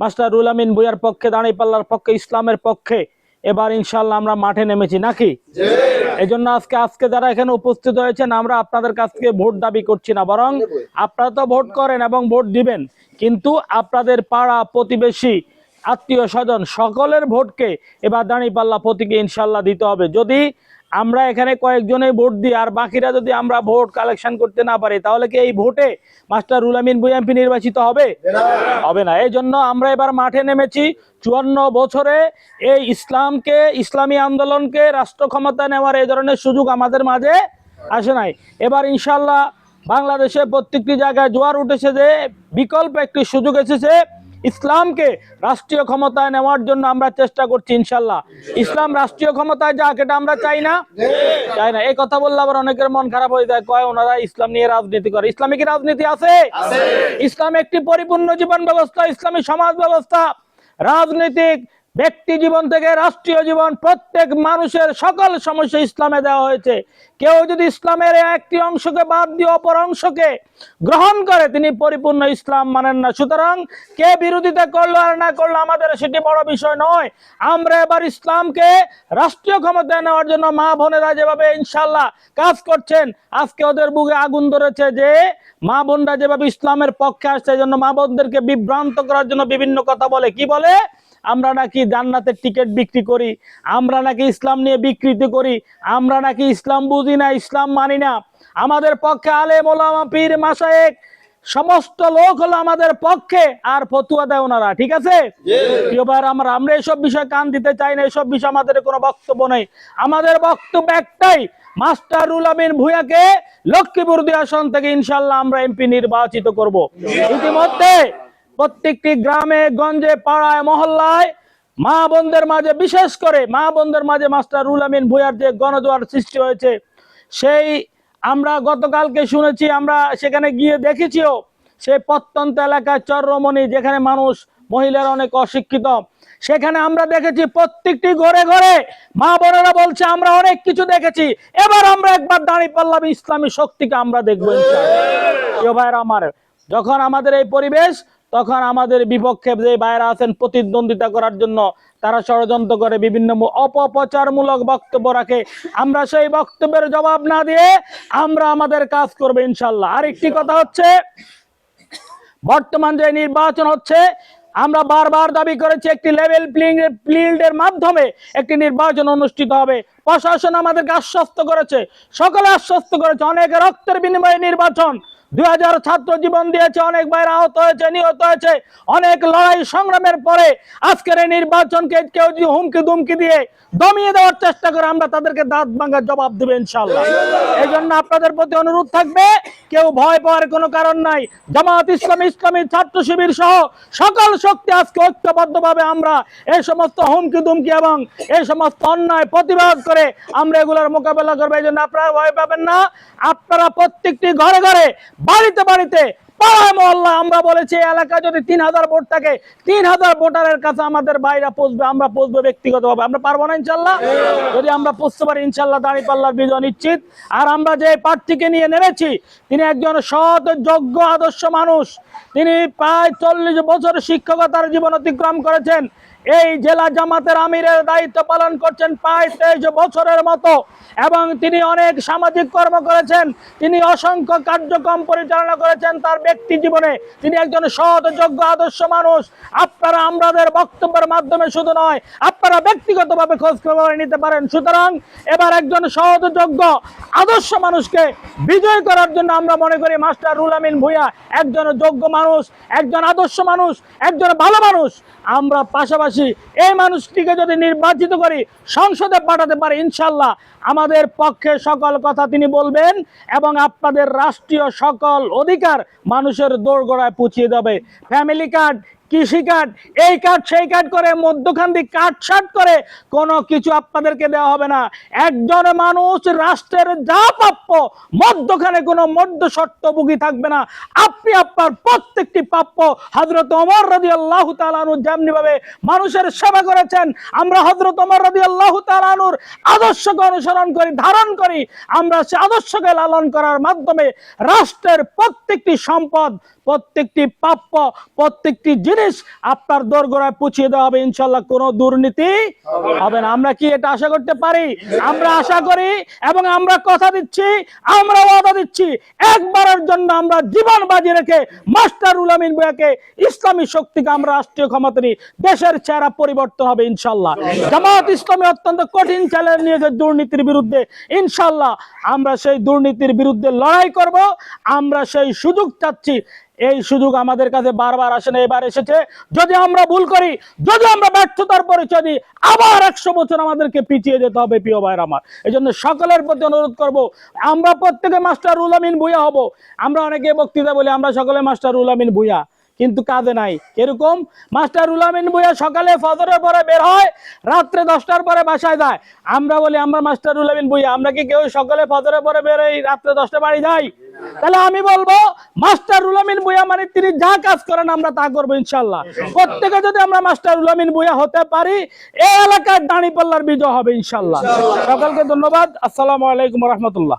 Master rule আমিন ভুইয়ার পক্ষে দাঁড়িপাল্লার পক্ষে, ইসলামের পক্ষে। এবার ইনশাল্লাহ আমরা মাঠে নেমেছি, নাকি? এই জন্য আজকে আজকে যারা এখানে উপস্থিত হয়েছেন, আমরা আপনাদের কাছ থেকে ভোট দাবি করছি না, বরং আপনারা তো ভোট করেন এবং ভোট দিবেন। কিন্তু আপনাদের পাড়া প্রতিবেশী, আত্মীয় স্বজন, সকলের ভোটকে এবার দাঁড়িপাল্লা প্রতীকে ইনশাল্লাহ দিতে হবে। যদি আমরা এখানে কয়েকজনে ভোট দিই, আর বাকিরা যদি আমরা ভোট কালেকশন করতে না পারি, তাহলে কি এই ভোটে মাস্টার রুল আমিন বুয়াম্পি নির্বাচিত হবে? হবে না। এই জন্য আমরা এবার মাঠে নেমেছি। চুয়ান্ন বছরে এই ইসলামকে, ইসলামী আন্দোলনকে রাষ্ট্র ক্ষমতা নেওয়ার এই ধরনের সুযোগ আমাদের মাঝে আসে নাই। এবার ইনশাল্লাহ বাংলাদেশে প্রত্যেকটি জায়গায় জোয়ার উঠেছে যে, বিকল্প একটি সুযোগ এসেছে। ইসলামকে রাষ্ট্রীয় ক্ষমতায় নেওয়ার জন্য আমরা চেষ্টা করছি ইনশাল্লাহ। ইসলাম রাষ্ট্রীয় ক্ষমতায় যাক এটা আমরা চাই না। চাই না। এই কথা বললে আবার অনেকের মন খারাপ হয়ে যায় কয় ওনারা ইসলাম নিয়ে রাজনীতি করে। ইসলামিক রাজনীতি আছে। ইসলাম একটি পরিপূর্ণ জীবন ব্যবস্থা ইসলামী সমাজ ব্যবস্থা। রাজনৈতিক ব্যক্তি জীবন থেকে রাষ্ট্রীয় জীবন, প্রত্যেক মানুষের সকল সমস্যা ইসলামে দেওয়া হয়েছে। কেউ যদি ইসলামের একটি অংশকে বাদ দিয়ে অপর অংশকে গ্রহণ করে, তিনি পরিপূর্ণ ইসলাম মানেন না। সুতরাং কে বিরোধিতা করল আর না করল আমাদের সেটি বড় বিষয় নয়। আমরা এবার ইসলামকে রাষ্ট্রীয় ক্ষমতায় নেওয়ার জন্য মা বোনেরা যেভাবে ইনশাল্লাহ কাজ করছেন, আজকে ওদের বুকে আগুন ধরেছে যে মা বোনরা যেভাবে ইসলামের পক্ষে আসছে এই জন্য মা বোনদেরকে বিভ্রান্ত করার জন্য বিভিন্ন কথা বলে। কি বলে? আমরা নাকি জান্নাতের টিকিট বিক্রি করি আমরা নাকি ইসলাম নিয়ে বিকৃতি করি আমরা নাকি ইসলাম বুঝি না ইসলাম মানি না। আমাদের পক্ষে আলে মোলামা পীর মাসায়েক সমস্ত লোক হলো আমাদের পক্ষে আর ফতুয়া দেয় ওনারা ঠিক আছে? ভাইয়েরা, আমরা আমরা এসব বিষয়ে কান দিতে চাই না এসব বিষয়ে আমাদের কোনো বক্তব্য নেই। আমাদের বক্তব্য একটাই মাস্টার রুল আমিন ভুঁইয়াকে লক্ষ্মীপুর দুই আসন থেকে ইনশাল্লাহ আমরা এমপি নির্বাচিত করব। ইতিমধ্যে প্রত্যেকটি গ্রামে, গঞ্জে, পাড়ায়, মহল্লায় মা বোনদের মাঝে, বিশেষ করে মা বোনদের মাঝে মাস্টার রুল আমিন ভুঁইয়ার যে গণজোয়ার সৃষ্টি হয়েছে, সেই আমরা গতকালকে শুনেছি, আমরা সেখানে গিয়ে দেখেছিও, সেই প্রত্যন্ত এলাকায় চর্রমণি যেখানে মানুষ, মহিলারা অনেক অশিক্ষিত, সেখানে আমরা দেখেছি প্রত্যেকটি ঘরে ঘরে মা বোনেরা বলছে, আমরা অনেক কিছু দেখেছি, এবার আমরা একবার দাঁড়িয়ে পারলাম ইসলামী শক্তিকে আমরা দেখব। আমার, যখন আমাদের এই পরিবেশ তখন আমাদের বিপক্ষে যে বাইরা আছেন প্রতিদ্বন্দ্বিতা করার জন্য, তারা ষড়যন্ত্র করে বিভিন্ন অপপ্রচারমূলক বক্তব্য রাখে। আমরা সেই বক্তব্যের জবাব না দিয়ে আমরা আমাদের কাজ করব ইনশাল্লাহ। আর একটি কথা হচ্ছে, বর্তমান যে নির্বাচন হচ্ছে, আমরা বারবার দাবি করেছি একটি লেভেল প্লেইং ফিল্ডের মাধ্যমে একটি নির্বাচন অনুষ্ঠিত হবে। প্রশাসন আমাদেরকে আশ্বস্ত করেছে, সকলে আশ্বস্ত করেছে, অনেক রক্তের বিনিময়ে নির্বাচন। দুই হাজার ছাত্র জীবন দিয়েছে, অনেক বাইরে আহত হয়েছে, নিহত হয়েছে। অনেক লড়াই সংগ্রামের পরে আজকের এই নির্বাচনকে কেউ যদি হুমকি দুমকি দিয়ে দমিয়ে দেওয়ার চেষ্টা করে, আমরা তাদেরকে দাঁত ভাঙার জবাব দেবেন ইনশাল্লাহ এই জন্য আপনাদের প্রতি অনুরোধ থাকবে কেউ ভয় পাওয়ার কোনো কারণ নাই। জামাত ইসলাম, ইসলামী ছাত্র শিবির সহ সকল শক্তি আজকে ঐক্যবদ্ধভাবে আমরা এই সমস্ত হুমকি দুমকি এবং এই সমস্ত অন্যায় প্রতিবাদ করে আমরা এগুলোর মোকাবেলা করব। এই জন্য আপনারা ভয় পাবেন না। আপনারা প্রত্যেকটি ঘরে ঘরে, বাড়িতে বাড়িতে আমরা বলেছি এলাকা যদি তিন হাজার ভোট থাকে, তিন হাজার ভোটারের কাছে আমাদের আমরা আমরা পারব না, ইনশাল্লাহ? যদি আমরা পারি, ইনশাল্লাহ বিজয় নিশ্চিত। আর আমরা যে প্রার্থীকে নিয়ে নেমেছি, তিনি একজন সৎ, যোগ্য, আদর্শ মানুষ। তিনি প্রায় চল্লিশ বছর শিক্ষকতার জীবন অতিক্রম করেছেন। এই জেলা জামাতের আমিরের দায়িত্ব পালন করছেন প্রায় তেইশ বছরের মতো এবং তিনি অনেক সামাজিক কর্ম করেছেন। তিনি অসংখ্য কার্যক্রম পরিচালনা করেছেন তার ব্যক্তি জীবনে। তিনি একজন সৎ, যোগ্য, আদর্শ মানুষ। আপনারা আমাদের বক্তব্যের মাধ্যমে শুধু নয়, আপনারা ব্যক্তিগতভাবে খোঁজ খবর নিতে পারেন। সুতরাং এবার একজন সৎ, যোগ্য, আদর্শ মানুষকে বিজয় করার জন্য আমরা মনে করি মাস্টার রুল আমিন ভুইয়া একজন যোগ্য মানুষ, একজন আদর্শ মানুষ, একজন ভালো মানুষ। আমরা পাশাপাশি এই মানুষটিকে যদি নির্বাচিত করি, সংসদে পাঠাতে পারে, ইনশাল্লাহ আমাদের পক্ষে সকল কথা তিনি বলবেন এবং আপনাদের রাষ্ট্রীয় সকল অধিকার মানুষের দোরগোড়ায় পুছিয়ে দেবে। ফ্যামিলি কার্ড কৃষি কার্ড এই কার্ড সেই কার্ড করে মধ্যখান দিয়ে কাট ছাট করে কোনো কিছু আপনাদেরকে দেওয়া হবে না। একজন মানুষ রাষ্ট্রের যা প্রাপ্য, মধ্যখানে কোনো মধ্য শর্তভোগী থাকবে না। আপনি আপনার প্রত্যেকটি প্রাপ্য হজরত অমর রাজি আল্লাহ তালানু যেমনি ভাবে মানুষের সেবা করেছেন, আমরা হজরত অমর রাজি আল্লাহ তালানুর আদর্শকে অনুসরণ করি, ধারণ করি, আমরা সে আদর্শকে লালন করার মাধ্যমে রাষ্ট্রের প্রত্যেকটি সম্পদ, প্রত্যেকটি প্রাপ্য, প্রত্যেকটি জিনিস আপনার দোরগোড়ায় পুছিয়ে দেওয়া হবে ইনশাল্লাহ কোনো দুর্নীতি হবে না। আমরা কি এটা আশা করতে পারি? আমরা আশা করি এবং আমরা কথা দিচ্ছি, আমরা ওয়াদা দিচ্ছি, একবারের জন্য আমরা জীবন বাজি রেখে মাস্টার উলামিন বুয়াকে ইসলামী শক্তিকে আমরা রাষ্ট্রীয় ক্ষমতা নিয়ে দেশের চেহারা পরিবর্তন হবে ইনশাল্লাহ জামাত ইসলামী অত্যন্ত কঠিন চ্যালেঞ্জ নিয়েছে দুর্নীতির বিরুদ্ধে ইনশাল্লাহ আমরা সেই দুর্নীতির বিরুদ্ধে লড়াই করব, আমরা সেই সুযোগ চাচ্ছি। এই সুযোগ আমাদের কাছে বারবার আসে না, এবার এসেছে। যদি আমরা ভুল করি, যদি আমরা ব্যর্থতার পরিচয় দিই, আবার একশো বছর আমাদেরকে পিছিয়ে যেতে হবে, প্রিয় ভাইয়ের আমার। এই জন্য সকলের প্রতি অনুরোধ করব, আমরা প্রত্যেকে মাস্টার উলামিন ভুইয়া হব। আমরা অনেকে বক্তৃতা বলি, আমরা সকলে মাস্টার উলামিন ভুইয়া। কিন্তু কাজে নাই। এরকম মাস্টার উলামিন বইয়া সকালে ফজরের পরে বের হয়, রাত্রে দশটার পরে বাসায় যায়। আমরা বলি, আমরা মাস্টার উলামিন বইয়া আমরা কি কেউ সকালে ফজরের পরে বের হই, রাত্রে দশটা বাড়ি যাই? তাহলে আমি বলব, মাস্টার উলামিন বইয়া মানে তিনি যা কাজ করেন আমরা তা করব ইনশাল্লাহ প্রত্যেকে যদি আমরা মাস্টার উলামিন বইয়া হতে পারি, এই এলাকার দাঁড়ি পাল্লার বিজয় হবে ইনশাল্লাহ সকলকে ধন্যবাদ। আসসালামু আলাইকুম রহমতুল্লাহ।